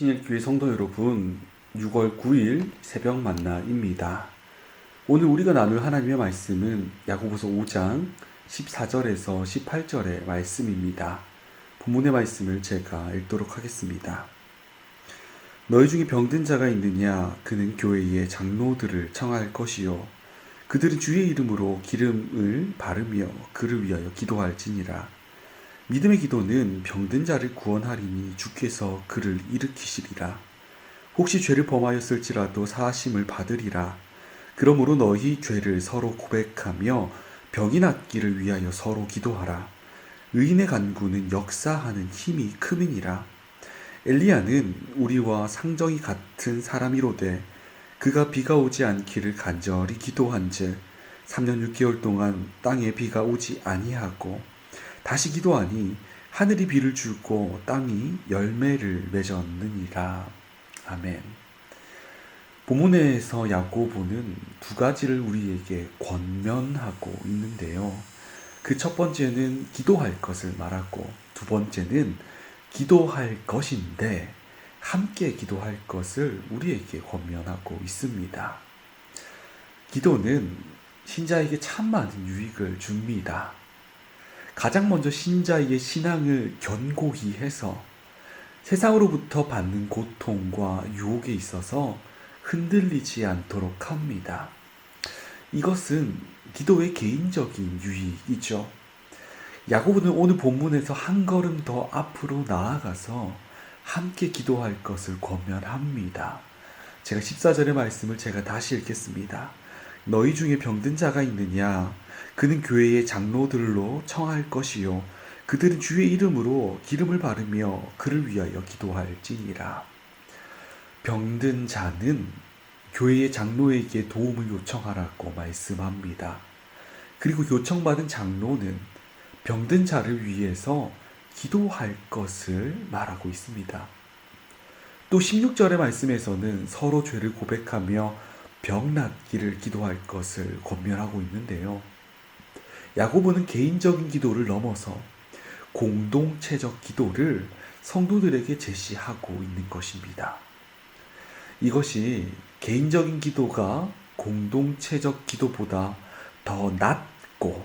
신일 교회 성도 여러분, 6월 9일 새벽 만나입니다. 오늘 우리가 나눌 하나님의 말씀은 야고보서 5장 14절에서 18절의 말씀입니다. 본문의 말씀을 제가 읽도록 하겠습니다. 너희 중에 병든 자가 있느냐? 그는 교회의 장로들을 청할 것이요. 그들은 주의 이름으로 기름을 바르며 그를 위하여 기도할지니라. 믿음의 기도는 병든 자를 구원하리니 주께서 그를 일으키시리라. 혹시 죄를 범하였을지라도 사하심을 받으리라. 그러므로 너희 죄를 서로 고백하며 병이 낫기를 위하여 서로 기도하라. 의인의 간구는 역사하는 힘이 크민이라. 엘리야는 우리와 상정이 같은 사람이로되 그가 비가 오지 않기를 간절히 기도한즉 3년 6개월 동안 땅에 비가 오지 아니하고 다시 기도하니 하늘이 비를 주고 땅이 열매를 맺었느니라. 아멘. 본문에서 야고보는 두 가지를 우리에게 권면하고 있는데요. 그 첫 번째는 기도할 것을 말하고 두 번째는 기도할 것인데 함께 기도할 것을 우리에게 권면하고 있습니다. 기도는 신자에게 참 많은 유익을 줍니다. 가장 먼저 신자의 신앙을 견고히 해서 세상으로부터 받는 고통과 유혹에 있어서 흔들리지 않도록 합니다. 이것은 기도의 개인적인 유익이죠. 야고보는 오늘 본문에서 한 걸음 더 앞으로 나아가서 함께 기도할 것을 권면합니다. 제가 14절의 말씀을 제가 다시 읽겠습니다. 너희 중에 병든 자가 있느냐? 그는 교회의 장로들로 청할 것이요. 그들은 주의 이름으로 기름을 바르며 그를 위하여 기도할지니라. 병든 자는 교회의 장로에게 도움을 요청하라고 말씀합니다. 그리고 요청받은 장로는 병든 자를 위해서 기도할 것을 말하고 있습니다. 또 16절의 말씀에서는 서로 죄를 고백하며 병 낫기를 기도할 것을 권면하고 있는데요. 야고보는 개인적인 기도를 넘어서 공동체적 기도를 성도들에게 제시하고 있는 것입니다. 이것이 개인적인 기도가 공동체적 기도보다 더 낮고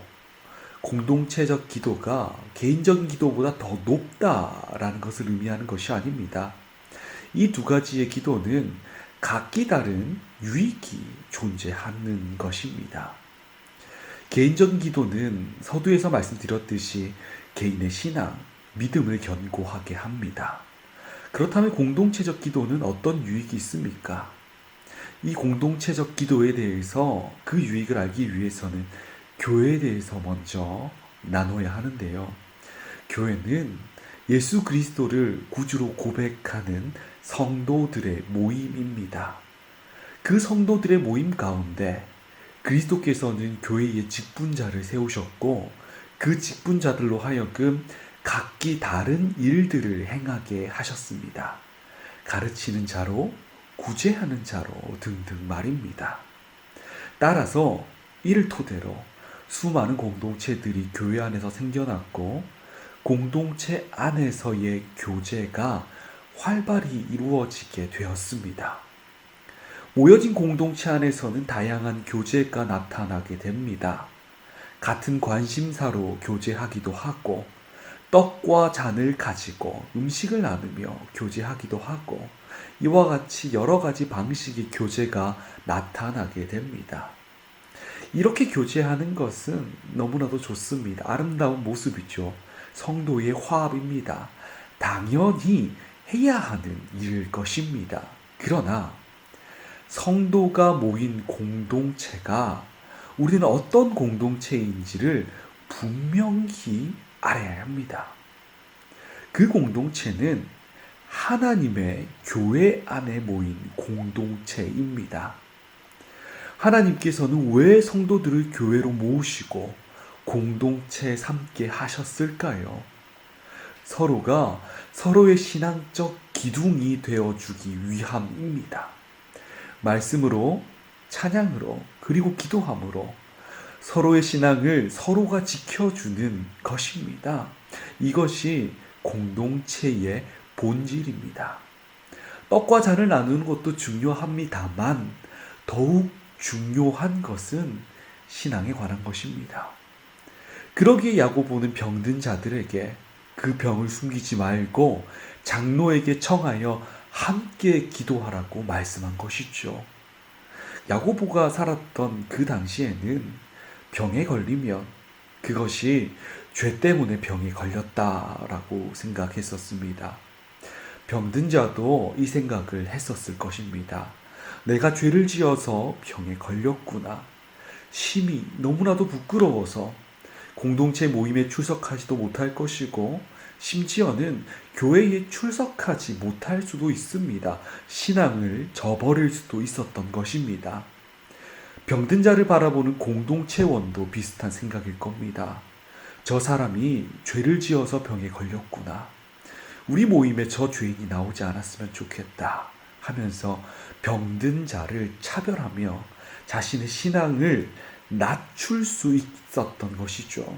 공동체적 기도가 개인적인 기도보다 더 높다라는 것을 의미하는 것이 아닙니다. 이 두 가지의 기도는 각기 다른 유익이 존재하는 것입니다. 개인적인 기도는 서두에서 말씀드렸듯이 개인의 신앙, 믿음을 견고하게 합니다. 그렇다면 공동체적 기도는 어떤 유익이 있습니까? 이 공동체적 기도에 대해서 그 유익을 알기 위해서는 교회에 대해서 먼저 나눠야 하는데요. 교회는 예수 그리스도를 구주로 고백하는 성도들의 모임입니다. 그 성도들의 모임 가운데 그리스도께서는 교회의 직분자를 세우셨고 그 직분자들로 하여금 각기 다른 일들을 행하게 하셨습니다. 가르치는 자로, 구제하는 자로 등등 말입니다. 따라서 이를 토대로 수많은 공동체들이 교회 안에서 생겨났고 공동체 안에서의 교제가 활발히 이루어지게 되었습니다. 모여진 공동체 안에서는 다양한 교제가 나타나게 됩니다. 같은 관심사로 교제하기도 하고, 떡과 잔을 가지고 음식을 나누며 교제하기도 하고, 이와 같이 여러 가지 방식의 교제가 나타나게 됩니다. 이렇게 교제하는 것은 너무나도 좋습니다. 아름다운 모습이죠. 성도의 화합입니다. 당연히 해야 하는 일일 것입니다. 그러나 성도가 모인 공동체가 우리는 어떤 공동체인지를 분명히 알아야 합니다. 그 공동체는 하나님의 교회 안에 모인 공동체입니다. 하나님께서는 왜 성도들을 교회로 모으시고 공동체 삼게 하셨을까요? 서로가 서로의 신앙적 기둥이 되어주기 위함입니다. 말씀으로, 찬양으로, 그리고 기도함으로 서로의 신앙을 서로가 지켜주는 것입니다. 이것이 공동체의 본질입니다. 떡과 잔을 나누는 것도 중요합니다만 더욱 중요한 것은 신앙에 관한 것입니다. 그러기에 야고보는 병든 자들에게 그 병을 숨기지 말고 장로에게 청하여 함께 기도하라고 말씀한 것이죠. 야고보가 살았던 그 당시에는 병에 걸리면 그것이 죄 때문에 병에 걸렸다라고 생각했었습니다. 병든 자도 이 생각을 했었을 것입니다. 내가 죄를 지어서 병에 걸렸구나. 심히 너무나도 부끄러워서 공동체 모임에 출석하지도 못할 것이고, 심지어는 교회에 출석하지 못할 수도 있습니다. 신앙을 저버릴 수도 있었던 것입니다. 병든 자를 바라보는 공동체원도 비슷한 생각일 겁니다. 저 사람이 죄를 지어서 병에 걸렸구나. 우리 모임에 저 죄인이 나오지 않았으면 좋겠다 하면서 병든 자를 차별하며 자신의 신앙을 낮출 수 있었던 것이죠.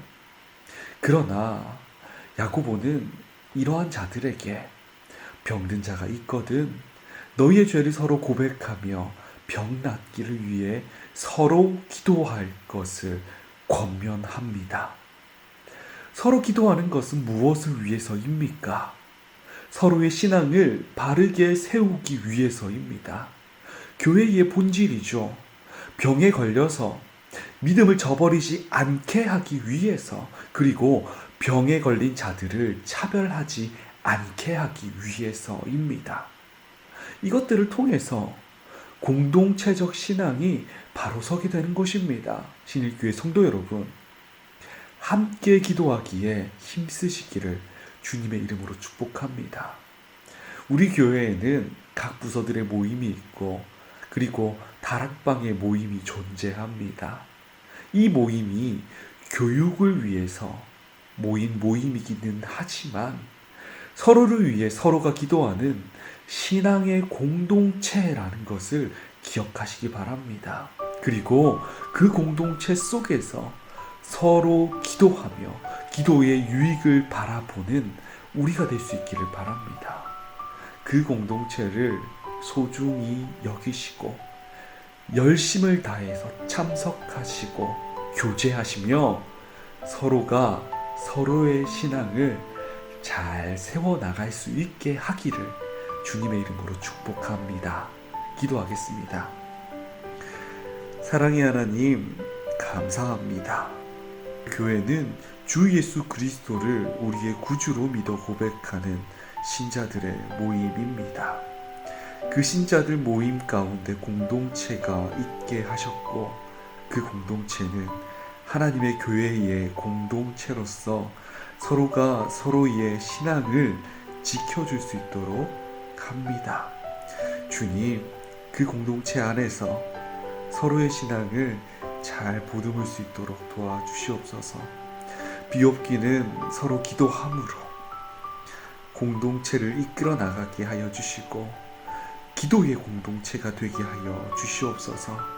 그러나 야고보는 이러한 자들에게 병든 자가 있거든 너희의 죄를 서로 고백하며 병 낫기를 위해 서로 기도할 것을 권면합니다. 서로 기도하는 것은 무엇을 위해서입니까? 서로의 신앙을 바르게 세우기 위해서입니다. 교회의 본질이죠. 병에 걸려서 믿음을 저버리지 않게 하기 위해서 그리고 병에 걸린 자들을 차별하지 않게 하기 위해서입니다. 이것들을 통해서 공동체적 신앙이 바로 서게 되는 것입니다. 신일교회 성도 여러분, 함께 기도하기에 힘쓰시기를 주님의 이름으로 축복합니다. 우리 교회에는 각 부서들의 모임이 있고, 그리고 다락방의 모임이 존재합니다. 이 모임이 교육을 위해서 모인 모임이기는 하지만 서로를 위해 서로가 기도하는 신앙의 공동체라는 것을 기억하시기 바랍니다. 그리고 그 공동체 속에서 서로 기도하며 기도의 유익을 바라보는 우리가 될 수 있기를 바랍니다. 그 공동체를 소중히 여기시고 열심을 다해서 참석하시고 교제하시며 서로가 서로의 신앙을 잘 세워나갈 수 있게 하기를 주님의 이름으로 축복합니다. 기도하겠습니다. 사랑의 하나님, 감사합니다. 교회는 주 예수 그리스도를 우리의 구주로 믿어 고백하는 신자들의 모임입니다. 그 신자들 모임 가운데 공동체가 있게 하셨고 그 공동체는 하나님의 교회의 공동체로서 서로가 서로의 신앙을 지켜줄 수 있도록 합니다. 주님, 그 공동체 안에서 서로의 신앙을 잘 보듬을 수 있도록 도와주시옵소서. 비옵기는 서로 기도함으로 공동체를 이끌어 나가게 하여 주시고 기도의 공동체가 되게 하여 주시옵소서.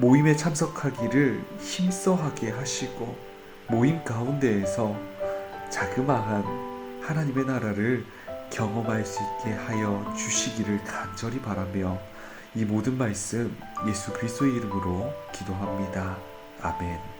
모임에 참석하기를 힘써하게 하시고 모임 가운데에서 자그마한 하나님의 나라를 경험할 수 있게 하여 주시기를 간절히 바라며 이 모든 말씀 예수 그리스도의 이름으로 기도합니다. 아멘.